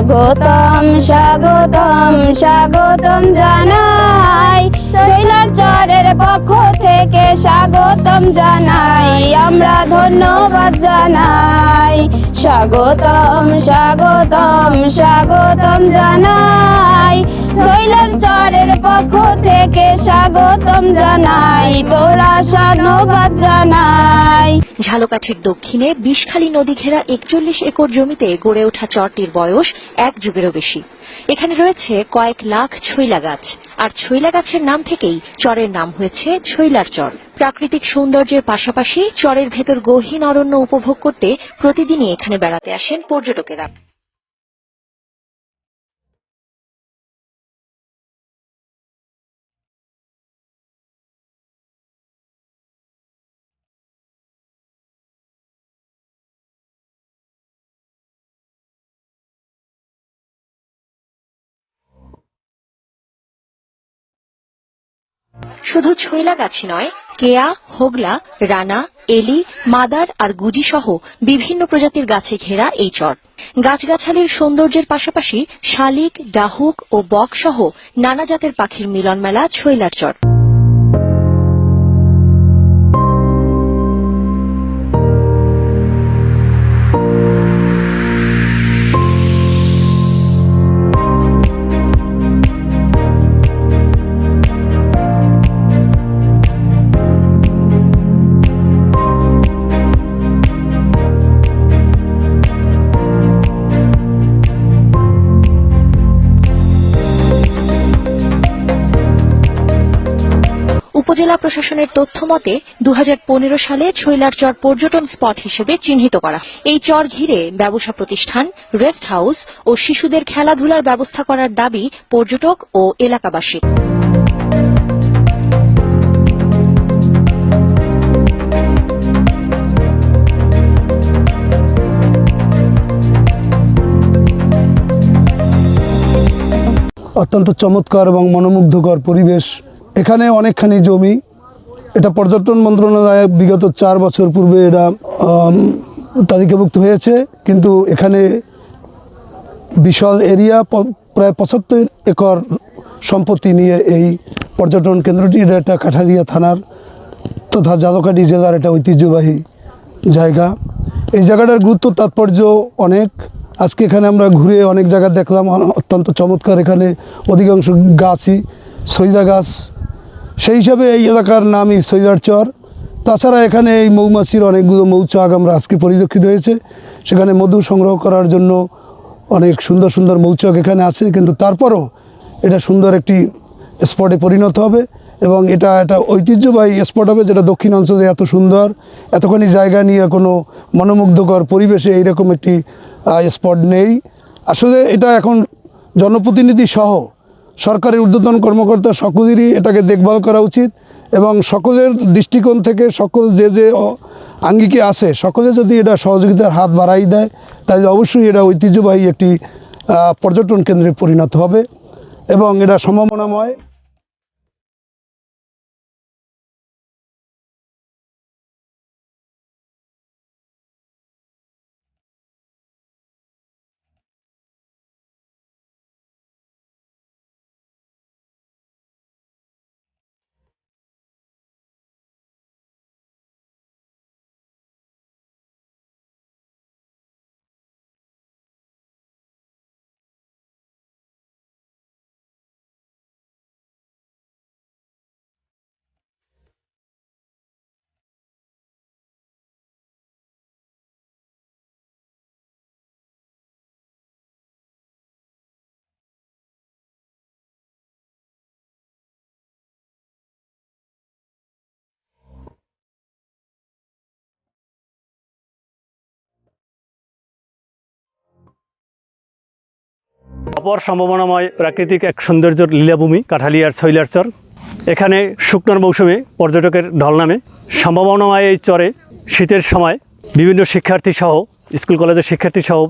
স্বাগতম স্বাগতম স্বাগতম জানাই। শৈলার চরের পক্ষ থেকে স্বাগতম জানাই। আমরা ধন্যবাদ জানাই। স্বাগতম স্বাগতম স্বাগতম জানাই। চরের পক্ষ থেকে স্বাগতম জানাই, তোরা ধন্যবাদ জানাই। ঝালকাঠির দক্ষিণে বিষখালী নদী ঘেরা একচল্লিশ একর জমিতে গড়ে ওঠা চরটির বয়স এক যুগেরও বেশি। এখানে রয়েছে কয়েক লাখ ছইলা গাছ, আর ছইলা গাছের নাম থেকেই চরের নাম হয়েছে ছইলার চর। প্রাকৃতিক সৌন্দর্যের পাশাপাশি চরের ভেতর গহীন অরণ্য উপভোগ করতে প্রতিদিনই এখানে বেড়াতে আসেন পর্যটকেরা। শুধু ছইলা গাছই নয়, কেয়া, হোগলা, রানা, এলি, মাদার আর গুজি সহ বিভিন্ন প্রজাতির গাছে ঘেরা এই চর। গাছগাছালির সৌন্দর্যের পাশাপাশি শালিক, ডাহুক ও বক সহ নানা জাতের পাখির মিলন মেলা ছইলার চর। উপজেলা প্রশাসনের তথ্য মতে দু হাজার পনেরো সালে ছৈলার চর পর্যটন স্পট হিসেবে চিহ্নিত করা এই চর ঘিরে ব্যবসা প্রতিষ্ঠান, রেস্ট হাউস ও শিশুদের খেলাধুলার ব্যবস্থা করার দাবি পর্যটক ও এলাকাবাসী। অত্যন্ত চমৎকার এবং মনোমুগ্ধকর পরিবেশ এখানে অনেকখানি জমি। এটা পর্যটন মন্ত্রণালয় বিগত চার বছর পূর্বে এটা তালিকাভুক্ত হয়েছে। কিন্তু এখানে বিশাল এরিয়া প্রায় পঁচাত্তর একর সম্পত্তি নিয়ে এই পর্যটন কেন্দ্রটি, এটা একটা কাঠালিয়া থানার তথা জালকাঠি জেলার একটা ঐতিহ্যবাহী জায়গা। এই জায়গাটার গুরুত্ব, তাৎপর্য অনেক। আজকে এখানে আমরা ঘুরে অনেক জায়গা দেখলাম অত্যন্ত চমৎকার। এখানে অধিকাংশ গাছই সৈদা গাছ। সেই হিসাবে এই এলাকার নামই সৈদার চর। তাছাড়া এখানে এই মৌমাছির অনেকগুলো মৌচাক আমরা আজকে পরিলক্ষিত হয়েছে। সেখানে মধু সংগ্রহ করার জন্য অনেক সুন্দর সুন্দর মৌচাক এখানে আছে, কিন্তু তারপরও এটা সুন্দর একটি স্পটে পরিণত হবে এবং এটা একটা ঐতিহ্যবাহী স্পট হবে যেটা দক্ষিণ অঞ্চলে এত সুন্দর। এতখানি জায়গা নিয়ে কোনো মনোমুগ্ধকর পরিবেশে এইরকম একটি স্পট নেই। আসলে এটা এখন জনপ্রতিনিধি সহ সরকারের ঊর্ধ্বতন কর্মকর্তা সকলেরই এটাকে দেখভাল করা উচিত এবং সকলের দৃষ্টিকোণ থেকে সকল যে যে আঙ্গিকে আছে, সকলে যদি এটা সহযোগিতার হাত বাড়াই দেয়, তাহলে অবশ্যই এটা ঐতিহ্যবাহী একটি পর্যটন কেন্দ্রে পরিণত হবে এবং এটা সম্ভাবনাময় অপর সম্ভাবনাময় প্রাকৃতিক এক সৌন্দর্য লীলাভূমি কাঠালিয়ার শৈলার চর এখানে শুকনোর মৌসুমে পর্যটকের ঢল নামে। সম্ভাবনাময় এই চরে শীতের সময় বিভিন্ন শিক্ষার্থী সহ, স্কুল কলেজের শিক্ষার্থী সহ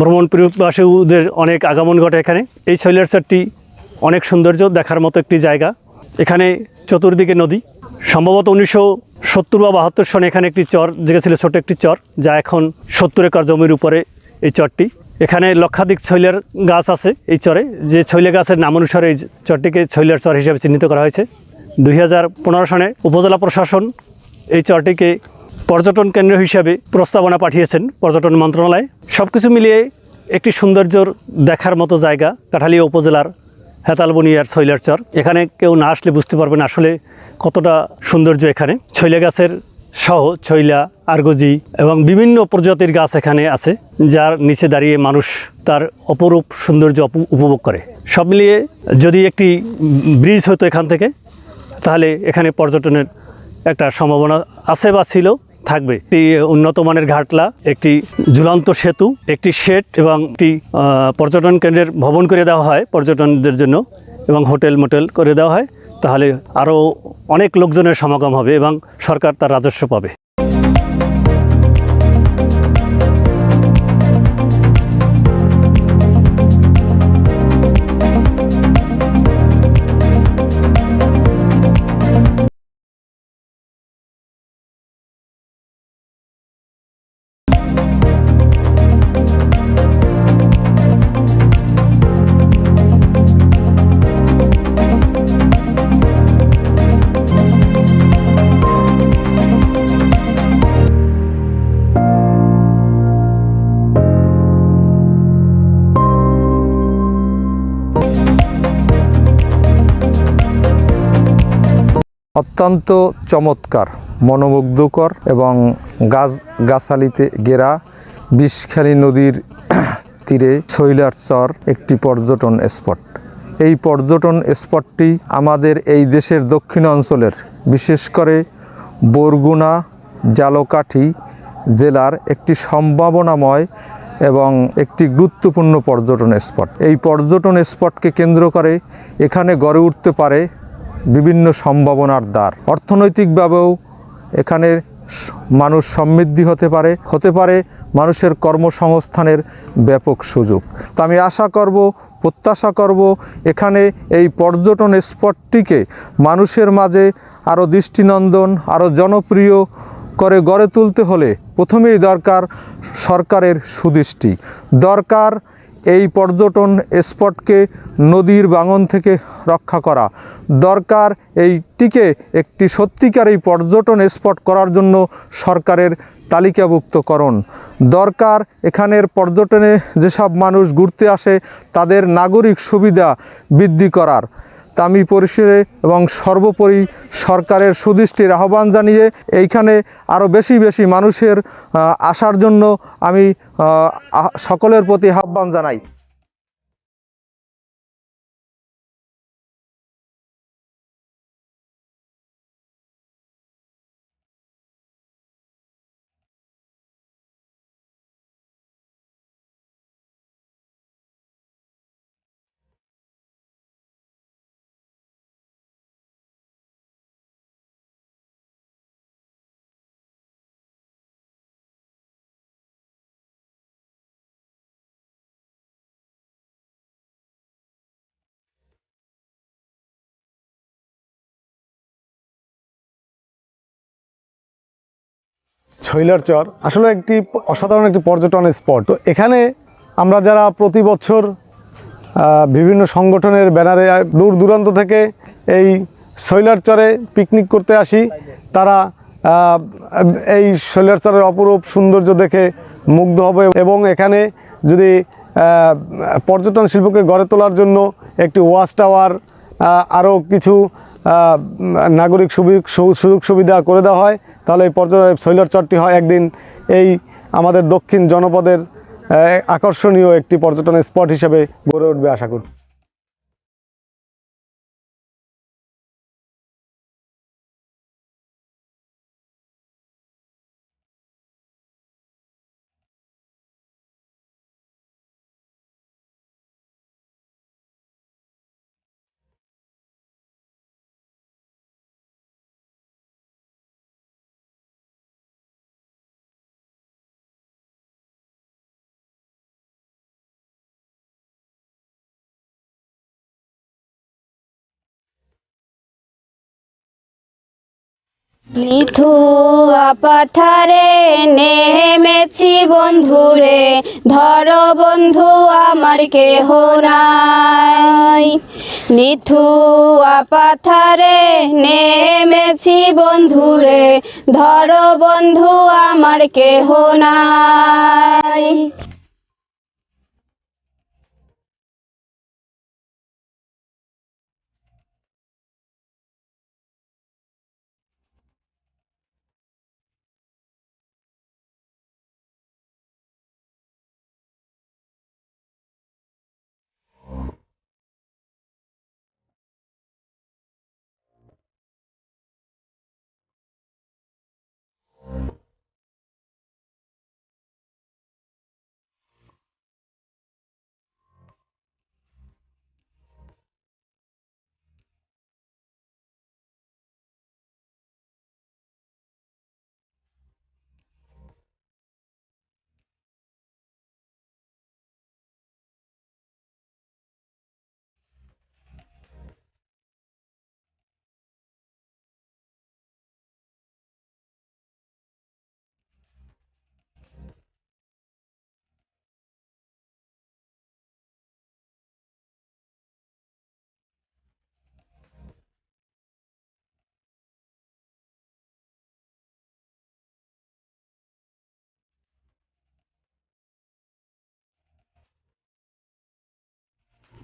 ভ্রমণ পিপাসুদের অনেক আগমন ঘটে এখানে। এই শৈলার চরটি অনেক সৌন্দর্য দেখার মতো একটি জায়গা। এখানে চতুর্দিকে নদী। সম্ভবত উনিশশো সত্তর বা বাহাত্তর সনে এখানে একটি চর জেগেছিল ছোট একটি চর, যা এখন সত্তর একর জমির উপরে এই চরটি। এখানে লক্ষাধিক ছৈলের গাছ আছে এই চরে। যে ছৈলে গাছের নাম অনুসারে এই চরটিকে ছৈলের চর হিসেবে চিহ্নিত করা হয়েছে। দুই হাজার পনেরো সনে উপজেলা প্রশাসন এই চরটিকে পর্যটন কেন্দ্র হিসাবে প্রস্তাবনা পাঠিয়েছেন পর্যটন মন্ত্রণালয়। সব কিছু মিলিয়ে একটি সৌন্দর্যর দেখার মতো জায়গা কাঠালিয়া উপজেলার হেতালবনিয়ার ছৈলার চর। এখানে কেউ না আসলে বুঝতে পারবেন আসলে কতটা সৌন্দর্য এখানে। ছৈলা গাছের সহ ছৈলা আর্গজি এবং বিভিন্ন প্রজাতির গাছ এখানে আছে, যার নিচে দাঁড়িয়ে মানুষ তার অপরূপ সৌন্দর্য উপভোগ করে। সব মিলিয়ে যদি একটি ব্রিজ হতো এখান থেকে, তাহলে এখানে পর্যটনের একটা সম্ভাবনা আছে বা ছিল, থাকবে। একটি উন্নত মানের ঘাটলা, একটি ঝুলন্ত সেতু, একটি শেড এবং একটি পর্যটন কেন্দ্রের ভবন করে দেওয়া হয় পর্যটনদের জন্য এবং হোটেল মোটেল করে দেওয়া হয়। তাহলে আরও অনেক লোকজনের সমাগম হবে এবং সরকার তার রাজস্ব পাবে। অত্যন্ত চমৎকার, মনোমুগ্ধকর এবং গাছ গাছালিতে ঘেরা বিষখালী নদীর তীরে শৈলার চর একটি পর্যটন স্পট। এই পর্যটন স্পটটি আমাদের এই দেশের দক্ষিণ অঞ্চলের, বিশেষ করে বরগুনা, জালকাঠি জেলার একটি সম্ভাবনাময় এবং একটি গুরুত্বপূর্ণ পর্যটন স্পট। এই পর্যটন স্পটকে কেন্দ্র করে এখানে গড়ে উঠতে পারে বিভিন্ন সম্ভাবনার দ্বার। অর্থনৈতিকভাবেও এখানে মানুষ সমৃদ্ধি হতে পারে হতে পারে মানুষের কর্মসংস্থানের ব্যাপক সুযোগ। তো আমি আশা করব, প্রত্যাশা করব, এখানে এই পর্যটন স্পটটিকে মানুষের মাঝে আরও দৃষ্টিনন্দন, আরও জনপ্রিয় করে গড়ে তুলতে হলে প্রথমেই দরকার সরকারের সুদৃষ্টি। দরকার এই পর্যটন স্পটকে নদীর বাঙন থেকে রক্ষা করা। দরকার এইটিকে একটি সত্যিকার এই পর্যটন স্পট করার জন্য সরকারের তালিকাভুক্তকরণ দরকার এখানের পর্যটনে যেসব মানুষ ঘুরতে আসে, তাদের নাগরিক সুবিধা বৃদ্ধি করার। তা আমি পরিসরে এবং সর্বোপরি সরকারের সুদৃষ্টির আহ্বান জানিয়ে এইখানে আরও বেশি বেশি মানুষের আসার জন্য আমি সকলের প্রতি আহ্বান জানাই। ছৈলার চর, আসলে একটি অসাধারণ একটি পর্যটন স্পট। তো এখানে আমরা যারা প্রতি বছর বিভিন্ন সংগঠনের ব্যানারে দূর দূরান্ত থেকে এই শৈলার চরে পিকনিক করতে আসি, তারা এই শৈলার চরের অপরূপ সৌন্দর্য দেখে মুগ্ধ হবে এবং এখানে যদি পর্যটন শিল্পকে গড়ে তোলার জন্য একটি ওয়াচ টাওয়ার আরও কিছু নাগরিক সুবি- সু- সুযোগ সুবিধা করে দেওয়া হয় তাহলে এই পর্যটন শৈলর চরটি হয় একদিন এই আমাদের দক্ষিণ জনপদের আকর্ষণীয় একটি পর্যটন স্পট হিসেবে গড়ে উঠবে আশা করি। নিথু পাথারে নেমেছি বন্ধুরে, ধর বন্ধু, আমার কেহ নাই। নিথু পাথারে নেমেছি বন্ধুরে, ধর বন্ধু, আমার কেহ নাই।